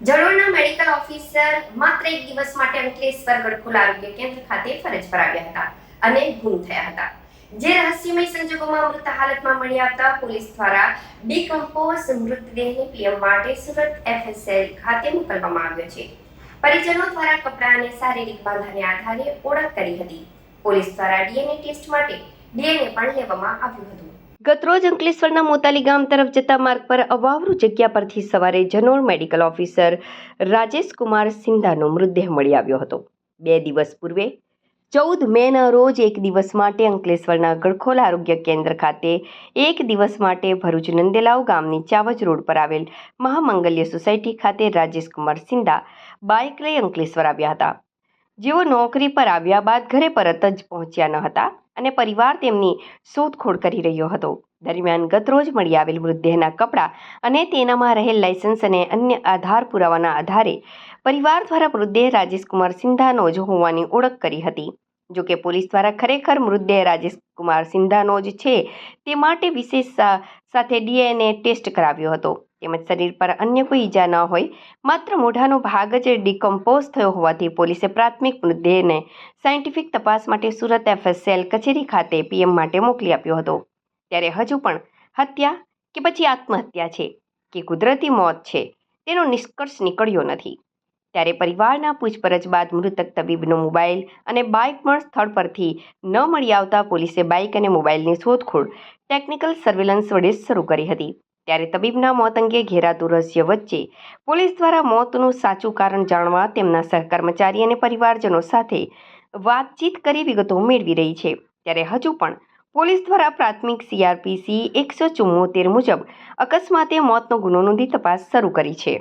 જળોળના medical officer માત્ર એક દિવસ માટે અંકલેશ્વર ગડખોલ આરોગ્ય કેન્દ્ર ખાતે ફરજ પર આવ્યા હતા અને ગુમ થયા હતા. જે રહસ્યમય સંજોગોમાં મૃત હાલતમાં મળી આવતા પોલીસ દ્વારા ડીકમ્પોઝ મૃતદેહને પીએમ માટે સુરત એફએસએલ ખાતે મોકલવામાં આવ્યો છે. પરિજનો દ્વારા કપડાં અને શારીરિક બાંધાને આધારે ઓળખ કરી હતી. પોલીસ દ્વારા ડીએનએ ટેસ્ટ માટે ડીએનએ પણ લેવામાં આવ્યું હતું. ગતરોજ અંકલેશ્વરના મોતાલી ગામ તરફ જતા માર્ગ પર અવાવરૂ જગ્યા પરથી સવારે જનોર મેડિકલ ઓફિસર રાજેશ કુમાર સિંધાનો મૃતદેહ મળી આવ્યો હતો. બે દિવસ પૂર્વે, ચૌદ મેના રોજ એક દિવસ માટે અંકલેશ્વરના ગડખોલ આરોગ્ય કેન્દ્ર ખાતે એક દિવસ માટે ભરૂચ નંદેલાવ ગામની ચાવજ રોડ પર આવેલ મહામંગલ્ય સોસાયટી ખાતે રાજેશ કુમાર સિંધા બાઇક લઈ અંકલેશ્વર આવ્યા હતા. જેઓ નોકરી પર આવ્યા બાદ ઘરે પરત જ પહોંચ્યા ન હતા અને પરિવાર તેમની શોધખોળ કરી રહ્યો હતો. દરમિયાન ગતરોજ મળી આવેલ મૃતદેહના કપડાં અને તેનામાં રહેલ લાયસન્સ અને અન્ય આધાર પુરાવાના આધારે પરિવાર દ્વારા મૃતદેહ રાજેશ કુમાર સિંધાનો જ હોવાની ઓળખ કરી હતી. જો કે પોલીસ દ્વારા ખરેખર મૃતદેહ રાજેશ કુમાર સિંધાનો જ છે તે માટે વિશેષ સાથે ડીએનએ ટેસ્ટ કરાવ્યો હતો. તેમજ શરીર પર અન્ય કોઈ ઈજા ન હોય, માત્ર મોઢાનો ભાગ જ ડિકમ્પોઝ થયો હોવાથી પોલીસે પ્રાથમિક મૃતદેહને સાયન્ટિફિક તપાસ માટે સુરત એફએસએલ કચેરી ખાતે પીએમ માટે મોકલી આપ્યો હતો. ત્યારે હજુ પણ હત્યા કે પછી આત્મહત્યા છે કે કુદરતી મોત છે, તેનો નિષ્કર્ષ નીકળ્યો નથી. ત્યારે પરિવારના પૂછપરછ બાદ મૃતક તબીબનો મોબાઈલ અને બાઇક પણ સ્થળ પરથી ન મળી આવતા પોલીસે બાઇક અને મોબાઈલની શોધખોળ ટેકનિકલ સર્વેલન્સ વડે શરૂ કરી હતી. ત્યારે તબીબના મોત અંગે ઘેરાતું રહસ્ય વચ્ચે પોલીસ દ્વારા મોતનું સાચું કારણ જાણવા તેમના સહકર્મચારી અને પરિવારજનો સાથે વાતચીત કરી વિગતો મેળવી રહી છે. ત્યારે હજુ પણ પોલીસ દ્વારા પ્રાથમિક સીઆરપીસી એકસો ચુમ્મોતેર મુજબ અકસ્માતે મોતનો ગુનો નોંધી તપાસ શરૂ કરી છે.